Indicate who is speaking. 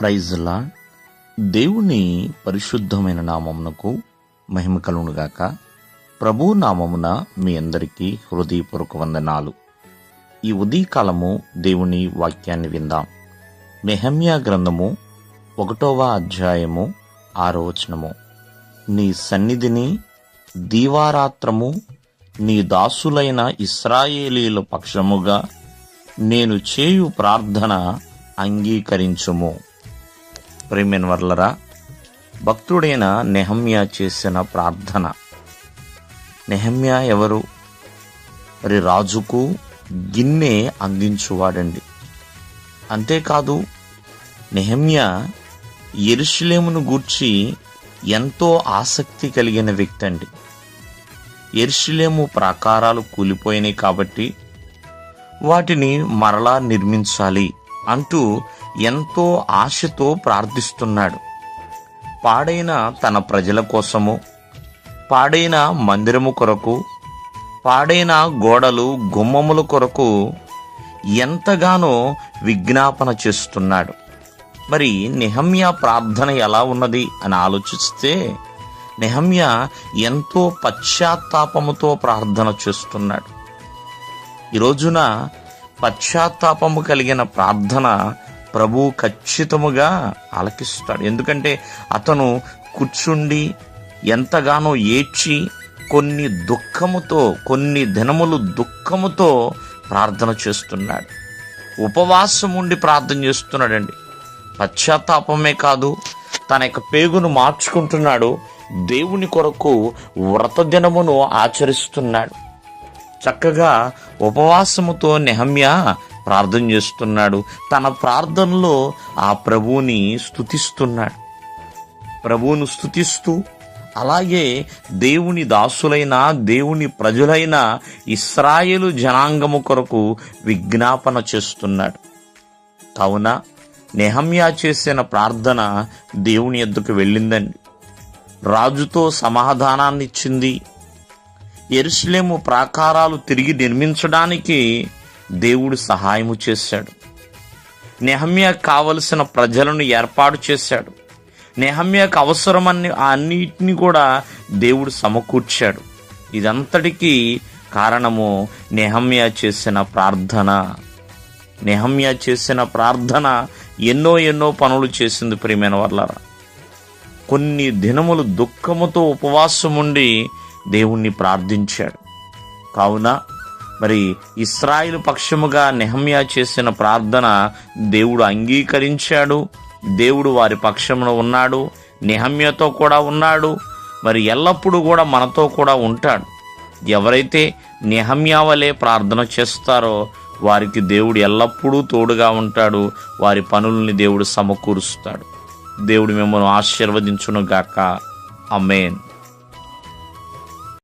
Speaker 1: ప్రైజ్లా దేవుని పరిశుద్ధమైన నామమునకు మహిమ కలుగునుగాక ప్రభు నామమున మీ అందరికీ హృదయపూర్వక వందనాలు. ఈ ఉదయకాలము దేవుని వాక్యాన్ని విందాం. మెహమ్యా గ్రంథము ఒకటవ అధ్యాయము ఆరో వచనము. నీ సన్నిధిని దీవారాత్రము నీ దాసులైన ఇస్రాయేలీల పక్షముగా నేను చేయు ప్రార్థన అంగీకరించుము. ప్రేమెన్ వర్లరా భక్తుడైన నెహమ్యా చేసిన ప్రార్థన. నెహమ్యా ఎవరు? మరి రాజుకు గిన్నె అందించువాడండి. అంతేకాదు నెహమ్యా ఎరుషులేమును గూర్చి ఎంతో ఆసక్తి కలిగిన వ్యక్తి అండి ఎరుషులేము ప్రాకారాలు కూలిపోయినాయి కాబట్టి వాటిని మరలా నిర్మించాలి అంటూ ఎంతో ఆశతో ప్రార్థిస్తున్నాడు. పాడైన తన ప్రజల కోసము పాడైన మందిరము కొరకు పాడైన గోడలు గుమ్మముల కొరకు ఎంతగానో విజ్ఞాపన చేస్తున్నాడు. మరి నిహమ్య ప్రార్థన ఎలా ఉన్నది అని ఆలోచిస్తే నిహమ్య ఎంతో పశ్చాత్తాపముతో ప్రార్థన చేస్తున్నాడు. ఈ రోజున పశ్చాత్తాపము కలిగిన ప్రార్థన ప్రభు ఖచ్చితముగా ఆలకిస్తాడు. ఎందుకంటే అతను కూర్చుండి ఎంతగానో ఏడ్చి కొన్ని దుఃఖముతో కొన్ని దినములు దుఃఖముతో ప్రార్థన చేస్తున్నాడు. ఉపవాసం ఉండి ప్రార్థన చేస్తున్నాడండి. పశ్చాత్తాపమే కాదు తన యొక్క పేగును మార్చుకుంటున్నాడు. దేవుని కొరకు వ్రత దినమును ఆచరిస్తున్నాడు. చక్కగా ఉపవాసముతో నెహమ్య ప్రార్థన చేస్తున్నాడు. తన ప్రార్థనలో ఆ ప్రభువుని స్తుతిస్తున్నాడు. ప్రభువును స్తుతిస్తూ అలాగే దేవుని దాసులైన దేవుని ప్రజలైన ఇస్రాయేలు జనాంగము కొరకు విజ్ఞాపన చేస్తున్నాడు. కావున నెహమ్యా చేసిన ప్రార్థన దేవుని ఎద్దుకు వెళ్ళిందండి. రాజుతో సమాధానాన్నిచ్చింది. ఎరుసలేము ప్రాకారాలు తిరిగి నిర్మించడానికి దేవుడు సహాయము చేశాడు. నెహమ్య కావలసిన ప్రజలను ఏర్పాటు చేశాడు. నెహమ్యాకు అవసరమని అన్నిటిని కూడా దేవుడు సమకూర్చాడు. ఇదంతటికీ కారణము నెహమ్యా చేసిన ప్రార్థన. నెహమ్యా చేసిన ప్రార్థన ఎన్నో ఎన్నో పనులు చేసింది ప్రియమైన వాళ్ళరా కొన్ని దినములు దుఃఖముతో ఉపవాసం ఉండి దేవుణ్ణి ప్రార్థించాడు. కావున మరి ఇస్రాయిల్ పక్షముగా నెహమ్యా చేసిన ప్రార్థన దేవుడు అంగీకరించాడు. దేవుడు వారి పక్షమున ఉన్నాడు. నెహమ్యతో కూడా ఉన్నాడు. మరి ఎల్లప్పుడూ కూడా మనతో కూడా ఉంటాడు. ఎవరైతే నెహమ్యా వలె ప్రార్థన చేస్తారో వారికి దేవుడు ఎల్లప్పుడూ తోడుగా ఉంటాడు. వారి పనుల్ని దేవుడు సమకూరుస్తాడు. దేవుడు మిమ్మల్ని ఆశీర్వదించును గాక అమేన్